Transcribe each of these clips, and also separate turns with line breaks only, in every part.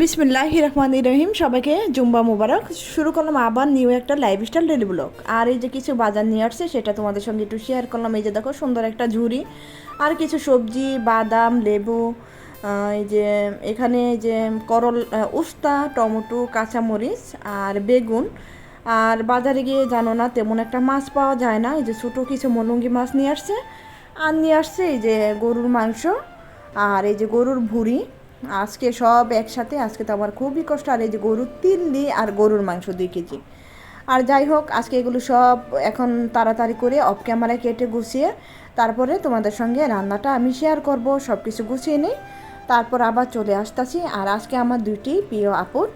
বিসমিল্লাহ রহমান রহিম সবাইকে জুম্বা মুবারক। শুরু করলাম আবার নিউ একটা লাইফস্টাইল ডেলি ব্লগ আর এই যে কিছু বাজার নিয়ে আসছে, সেটা তোমাদের সঙ্গে একটু শেয়ার করলাম। এই যে দেখো, সুন্দর একটা ঝুড়ি। আর কিছু সবজি, বাদাম, লেবু এই যে এখানে যে করল উস্তা, টমেটো, কাঁচামরিচ আর বেগুন। আর বাজারে গিয়ে জানো না, তেমন একটা মাছ পাওয়া যায় না। এই যে ছোটো কিছু মলঙ্গি মাছ নিয়ে আসছে। আর নিয়ে আসছে এই যে গরুর মাংস আর এই যে গরুর ভুঁড়ি। আজকে সব একসাথে, আজকে তো আমার খুবই কষ্ট। আর এই যে গরুর তিন দিই আর গরুর মাংস দুই কেজি। আর যাই হোক, আজকে এগুলো সব এখন তাড়াতাড়ি করে অফ ক্যামেরায় কেটে গুছিয়ে তারপরে তোমাদের সঙ্গে রান্নাটা আমি শেয়ার করব। সব কিছু গুছিয়ে নিই। তারপর আবার চলে আসতেছি। আর আজকে আমার দুইটি প্রিয় আপুর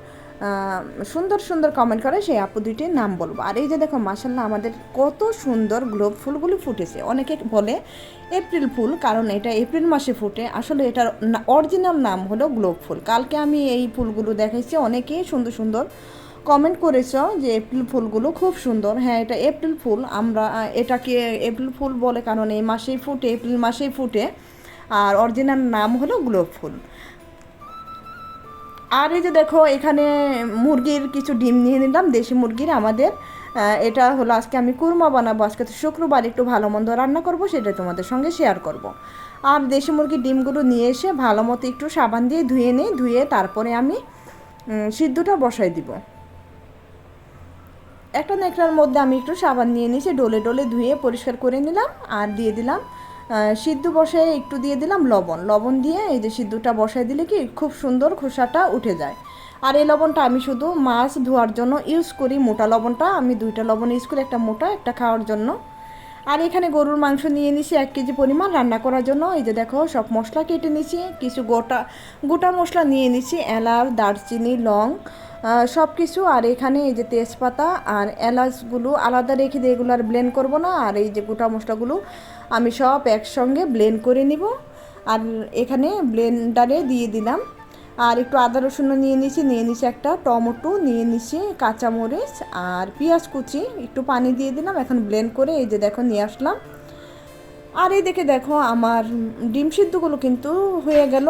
সুন্দর সুন্দর কমেন্ট করে, সেই আপু দুইটির নাম বলব। আর এই যে দেখো মাসাল্লাহ আমাদের কত সুন্দর গ্লোব ফুলগুলি ফুটেছে। অনেকে বলে এপ্রিল ফুল, কারণ এটা এপ্রিল মাসে ফুটে। আসলে এটার অরিজিনাল নাম হলো গ্লোব ফুল। কালকে আমি এই ফুলগুলো দেখাইছি, অনেকেই সুন্দর সুন্দর কমেন্ট করেছ যে এপ্রিল ফুলগুলো খুব সুন্দর। হ্যাঁ এটা এপ্রিল ফুল, আমরা এটাকে এপ্রিল ফুল বলে, কারণ এই মাসেই ফুটে এপ্রিল মাসেই ফুটে। আর অরিজিনাল নাম হলো গ্লোব ফুল। আর এই যে দেখো, এখানে মুরগির কিছু ডিম নিয়ে নিলাম, দেশি মুরগির আমাদের। এটা হলো আজকে আমি কুরমা বানাবো, আজকে তো শুক্রবার, একটু ভালো মন্দ রান্না করব সেটা তোমাদের সঙ্গে শেয়ার করব। আর দেশি মুরগির ডিমগুলো নিয়ে এসে ভালো মতো একটু সাবান দিয়ে ধুয়ে নিই, ধুয়ে তারপরে আমি সিদ্ধটা বসাই দিব। একটা নেকড়ার মধ্যে আমি একটু সাবান নিয়ে নিয়েছি, ডলে ডলে ধুয়ে পরিষ্কার করে নিলাম, আর দিয়ে দিলাম। সিদ্ধ বসায় একটু দিয়ে দিলাম লবণ। লবণ দিয়ে এই যে সিদ্ধটা বসায় দিলে কি খুব সুন্দর খোসাটা উঠে যায়। আর এই লবণটা আমি শুধু মাছ ধোয়ার জন্য ইউজ করি, মোটা লবণটা। আমি দুইটা লবণ ইউজ করি, একটা মোটা, একটা খাওয়ার জন্য। আর এখানে গরুর মাংস নিয়ে নিছি এক কেজি পরিমাণ রান্না করার জন্য। এই যে দেখো, সব মশলা কেটে নিছি, কিছু গোটা গোটা মশলা নিয়ে নিছি, এলাচ, দারচিনি, লং সব কিছু আর এখানে এই যে তেজপাতা আর এলাচগুলো আলাদা রেখে দিয়ে এগুলো আর ব্লেন্ড করব না, আর এই যে গোটা মশলাগুলো আমি সব একসঙ্গে ব্লেন্ড করে নিব। আর এখানে ব্লেন্ডারে দিয়ে দিলাম। আর একটু আদা রসুন নিয়ে নিছি নিয়ে নিছি একটা টমেটো, নিয়ে নিছি কাঁচামরিচ আর পেঁয়াজ কুচি, একটু পানি দিয়ে দিলাম, এখন ব্লেন্ড করে এই যে দেখো নিয়ে আসলাম। আর এই দেখে দেখো আমার ডিম সিদ্ধগুলো কিন্তু হয়ে গেল।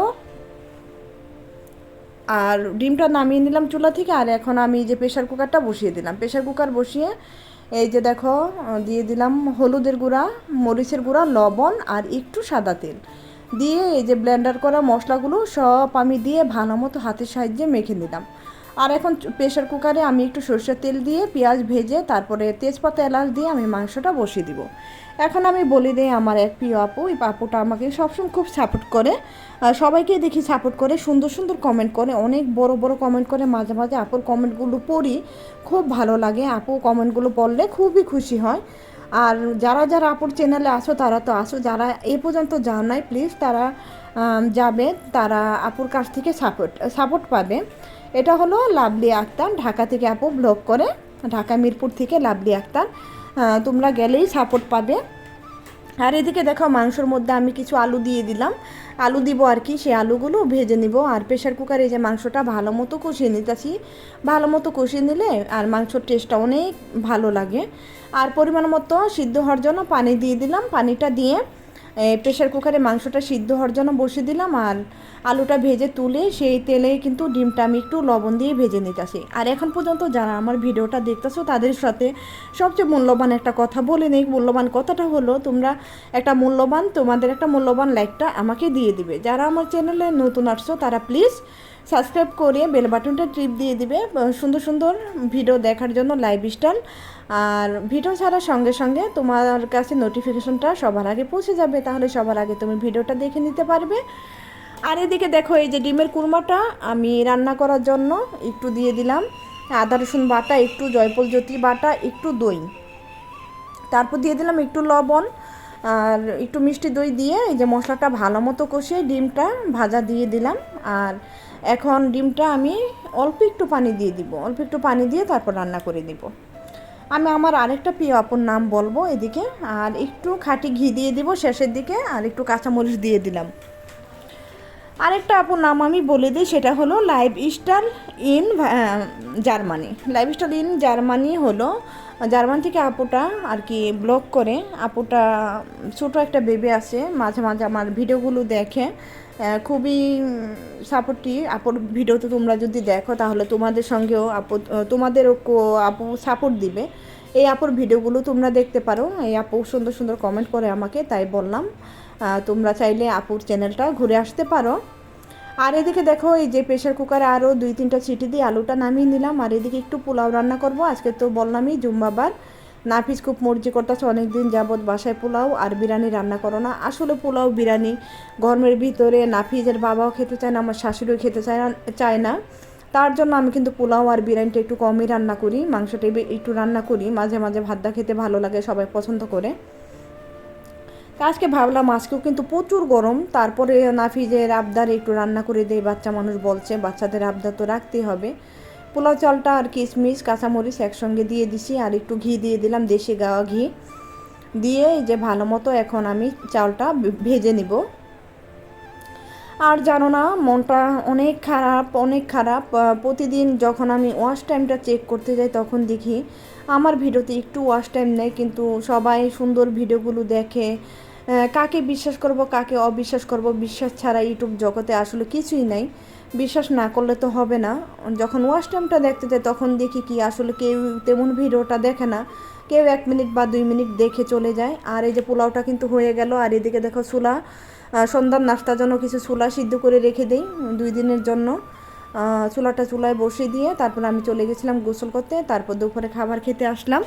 আর ডিমটা নামিয়ে নিলাম চুলা থেকে, আর এখন আমি যে প্রেশার কুকারটা বসিয়ে দিলাম। প্রেশার কুকার বসিয়ে এই যে দেখো, দিয়ে দিলাম হলুদের গুঁড়া, মরিচের গুঁড়া, লবণ আর একটু সাদা তেল। দিয়ে এই যে ব্লেন্ডার করা মশলাগুলো সব আমি দিয়ে ভালো মতো হাতের সাহায্যে মেখে নিলাম। আর এখন প্রেশার কুকারে আমি একটু সরষের তেল দিয়ে পেঁয়াজ ভেজে, তারপরে তেজপাতা এলাচ দিয়ে আমি মাংসটা বসিয়ে দিব। এখন আমি বলি দিই আমার এক প্রিয় আপু, এই আপুটা আমাকে সবসময় খুব সাপোর্ট করে। আর সবাইকে দেখি সাপোর্ট করে, সুন্দর সুন্দর কমেন্ট করে, অনেক বড় বড় কমেন্ট করে, মাঝে মাঝে আপুর কমেন্টগুলো পড়ি, খুব ভালো লাগে। আপু কমেন্টগুলো পড়লে খুবই খুশি হয়। আর যারা যারা আপুর চ্যানেলে আসো তারা তো আসো যারা এ পর্যন্ত যাও নাই প্লিজ তারা যাবে, তারা আপুর কাছ থেকে সাপোর্ট সাপোর্ট পাবে। এটা হলো লাভলি আক্তার, ঢাকা থেকে আপু ব্লগ করে, ঢাকা মিরপুর থেকে লাভলি আক্তার। তোমরা গেলেই সাপোর্ট পাবে। আর এদিকে দেখো, মাংসর মধ্যে আমি কিছু আলু দিয়ে দিলাম। আলু দিব আর কি, সেই আলুগুলো ভেজে নিব। আর প্রেশার কুকারে যে মাংসটা ভালো মতো কষিয়ে নিতেছি। ভালো মতো কষিয়ে নিলে আর মাংসর টেস্টটা অনেক ভালো লাগে। আর পরিমাণ মতো সিদ্ধ হওয়ার জন্য পানি দিয়ে দিলাম। পানিটা দিয়ে প্রেশার কুকারে মাংসটা সিদ্ধ হওয়ার জন্য বসিয়ে দিলাম আর আলুটা ভেজে তুলে সেই তেলে কিন্তু ডিমটা আমি একটু লবণ দিয়ে ভেজে নিতেছি আর এখন পর্যন্ত যারা আমার ভিডিওটা দেখতেছো তাদের সাথে সবচেয়ে মূল্যবান একটা কথা বলে নেই, মূল্যবান কথাটা হলো তোমরা একটা মূল্যবান, তোমাদের একটা মূল্যবান লাইকটা আমাকে দিয়ে দিবে। যারা আমার চ্যানেলে নতুন আসছো তারা প্লিজ সাবস্ক্রাইব করে বেল বাটনটা ট্রিপ দিয়ে দিবে সুন্দর সুন্দর ভিডিও দেখার জন্য লাইভ স্টাইল। আর ভিডিও ছাড়ার সঙ্গে সঙ্গে তোমার কাছে নোটিফিকেশনটা সবার আগে পৌঁছে যাবে, তাহলে সবার আগে তুমি ভিডিওটা দেখে নিতে পারবে। আর এদিকে দেখো, এই যে ডিমের কুরমাটা আমি রান্না করার জন্য একটু দিয়ে দিলাম। আদা, রসুন বাটা, একটু জয়পল জ্যোতি বাটা, একটু দই। তারপর দিয়ে দিলাম একটু লবণ আর একটু মিষ্টি দই দিয়ে এই যে মশলাটা ভালো মতো কষিয়ে ডিমটা ভাজা দিয়ে দিলাম। আর এখন ডিমটা আমি অল্প একটু পানি দিয়ে দিব, অল্প একটু পানি দিয়ে তারপর রান্না করে দিব। আমি আমার আরেকটা প্রিয় আপুর নাম বলব এদিকে, আর একটু খাঁটি ঘি দিয়ে দিব শেষের দিকে, আর একটু কাঁচামরিচ দিয়ে দিলাম। আরেকটা আপুর নাম আমি বলে দিই, সেটা হলো lifestyle in Germany. Lifestyle in Germany হলো, জার্মান থেকে আপুটা আর কি ব্লগ করে, আপুটা ছোটো একটা বেবি আছে, মাঝে মাঝে আমার ভিডিওগুলো দেখে খুবই সাপোর্টই আপুর ভিডিও তো তোমরা যদি দেখো, তাহলে তোমাদের সঙ্গেও আপু, তোমাদেরও আপু সাপোর্ট দিবে। এই আপুর ভিডিওগুলো তোমরা দেখতে পারো, এই আপু সুন্দর সুন্দর কমেন্ট করে আমাকে, তাই বললাম। তোমরা চাইলে আপুর চ্যানেলটা ঘুরে আসতে পারো। আর এদিকে দেখো, এই যে প্রেশার কুকারে আরও দুই তিনটা সিটি দিয়ে আলুটা নামিয়ে নিলাম। আর এদিকে একটু পোলাও রান্না করব। আজকে তো বললামই জুম্মাবার। নাফিস খুব মর্জি করতেছে অনেক দিন যাবৎ বাসায় পোলাও আর বিরিয়ানি রান্না করো না। আসলে পোলাও, বিরিয়ানি গরমের ভিতরে নাফিজের বাবাও খেতে চায় না, আমার শাশুড়িও খেতে চায় না চায় না। তার জন্য আমি কিন্তু পোলাও আর বিরিয়ানিটা একটু কমই রান্না করি, মাংসটা একটু রান্না করি। মাঝে মাঝে ভাতটা খেতে ভালো লাগে, সবাই পছন্দ করে। আজকে ভাবলাম, আজকেও কিন্তু প্রচুর গরম। তারপরে নাফিজের আবদার একটু রান্না করে দেই, বাচ্চা মানুষ বলছে, বাচ্চাদের আবদার তো রাখতেই হবে। পোলাও চালটা আর কিশমিশ, কাঁচামরিচ একসঙ্গে দিয়ে দিছি, আর একটু ঘি দিয়ে দিলাম, দেশি গাওয়া ঘি। দিয়ে যে ভালো মতো এখন আমি চালটা ভেজে নিব। আর জানো না, মনটা অনেক খারাপ অনেক খারাপ। প্রতিদিন যখন আমি ওয়াশ টাইমটা চেক করতে যাই, তখন দেখি আমার ভিডিওতে একটু ওয়াশ টাইম নেই কিন্তু সবাই সুন্দর ভিডিওগুলো দেখে কাকে বিশ্বাস করব, কাকে অবিশ্বাস করব, বিশ্বাস ছাড়া ইউটিউব জগতে আসলে কিছুই নাই। বিশ্বাস না করলে তো হবে না। যখন ওয়াশ টাইমটা দেখতে যাই, তখন দেখি কি আসলে কেউ তেমন ভিডিওটা দেখে না। কেউ এক মিনিট বা দুই মিনিট দেখে চলে যায়। আর এই যে পোলাওটা কিন্তু হয়ে গেল, আর এদিকে দেখো চুলা সন্ধ্যার নাস্তার জন্য কিছু চুলা সিদ্ধ করে রেখে দিই দুই দিনের জন্য। চুলাটা চুলায় বসিয়ে দিয়ে তারপর আমি চলে গেছিলাম গোসল করতে। তারপর দুপুরে খাবার খেতে আসলাম।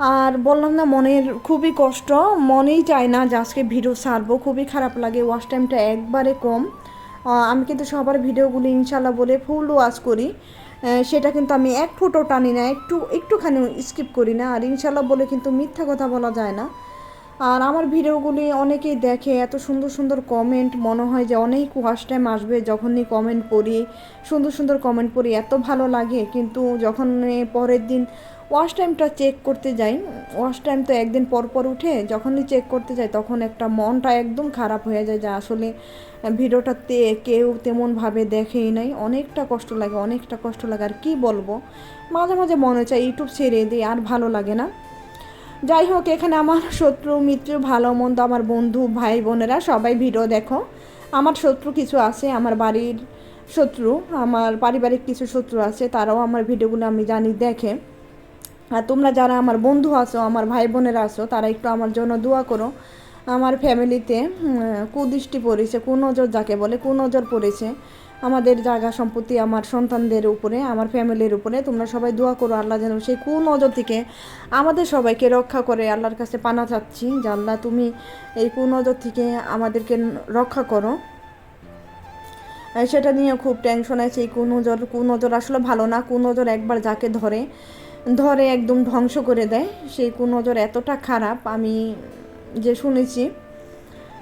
আর বললাম না, মনের খুবই কষ্ট, মনেই চায় না যে আজকে ভিডিও ছাড়বো। খুবই খারাপ লাগে ওয়াশ টাইমটা একবারে কম। আমি কিন্তু সবার ভিডিওগুলি ইনশাল্লাহ বলে ফুল ওয়াশ করি। সেটা কিন্তু আমি এক ফুটো টানি না, একটু, একটুখানি স্কিপ করি না। আর ইনশাল্লাহ বলে কিন্তু মিথ্যা কথা বলা যায় না। আর আমার ভিডিওগুলি অনেকেই দেখে, এত সুন্দর সুন্দর কমেন্ট মনে হয় যে অনেক ওয়াশ টাইম আসবে যখনই কমেন্ট পড়ি। সুন্দর সুন্দর কমেন্ট পড়ি, এত ভালো লাগে। কিন্তু যখন পরের দিন ওয়াশ টাইমটা চেক করতে যাই। ওয়াশ টাইম তো একদিন পর পর উঠে, যখনই চেক করতে যাই, তখন একটা মনটা একদম খারাপ হয়ে যায় যে আসলে ভিডিওটাতে কেউ তেমনভাবে দেখেই নাই। অনেকটা কষ্ট লাগে, অনেকটা কষ্ট লাগে। আর কী বলব? মাঝে মাঝে মনে চায় ইউটিউব ছেড়ে দিই আর ভালো লাগে না। যাই হোক, এখানে আমার শত্রু, মিত্র, ভালো, মন্দ, আমার বন্ধু, ভাই, বোনেরা, সবাই ভিডিও দেখো। আমার শত্রু কিছু আছে, আমার বাড়ির শত্রু, আমার পারিবারিক কিছু শত্রু আছে, তারাও আমার ভিডিওগুলো আমি জানি, দেখে। আর তোমরা যারা আমার বন্ধু আছো, আমার ভাই বোনেরা আছো, তারা একটু আমার জন্য দোয়া করো। আমার ফ্যামিলিতে কুদৃষ্টি পড়েছে, কুনজর যাকে বলে, কুনজর পড়েছে। আমাদের জায়গা সম্পত্তি আমার সন্তানদের উপরে, আমার ফ্যামিলির উপরে, তোমরা সবাই দোয়া করো, আল্লাহ যেন সেই কুনজর থেকে আমাদের সবাইকে রক্ষা করে, আল্লাহর কাছে পানা চাচ্ছি যে, আল্লাহ তুমি এই কুনজর থেকে আমাদেরকে রক্ষা করো। সেটা নিয়ে খুব টেনশন আছে, এই কুনজর কুনজর আসলে ভালো না, কুনজর একবার যাকে ধরে ধরে একদম ধ্বংস করে দেয়। সেই কুনজর এতটা খারাপ, আমি যে শুনেছি।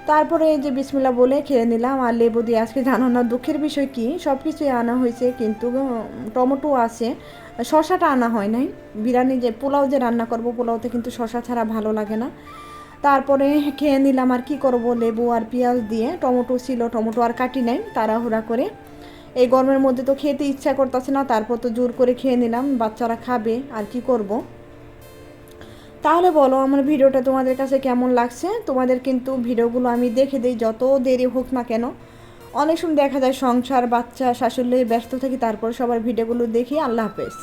তারপরে যে বিসমিল্লা বলে খেয়ে নিলাম, আর লেবু দিয়ে আজকে জানো না দুঃখের বিষয় কি? সব কিছুই আনা হয়েছে, কিন্তু টমেটো আছে। শশাটা আনা হয় নাই। বিরিয়ানি যে, পোলাও যে রান্না করব, পোলাওতে কিন্তু শশা ছাড়া ভালো লাগে না। তারপরে খেয়ে নিলাম, আর কি করব? লেবু আর পেঁয়াজ দিয়ে। টমেটো ছিল, টমেটো আর কাটি নাই, তাড়াহুড়া করে। এই গরমের মধ্যে তো খেতে ইচ্ছা করতেছে না, তারপর তো জোর করে খেয়ে নিলাম, বাচ্চারা খাবে, আর কি করব? তাহলে বলো, আমার ভিডিওটা তোমাদের কাছে কেমন লাগছে? তোমাদের কিন্তু ভিডিওগুলো আমি দেখে দিই, যত দেরি হোক না কেন। অনেক সময় দেখা যায় সংসার, বাচ্চা, শাশুড়ি, ব্যস্ত থাকি, তারপর সবার ভিডিওগুলো দেখি। আল্লাহ হাফেজ।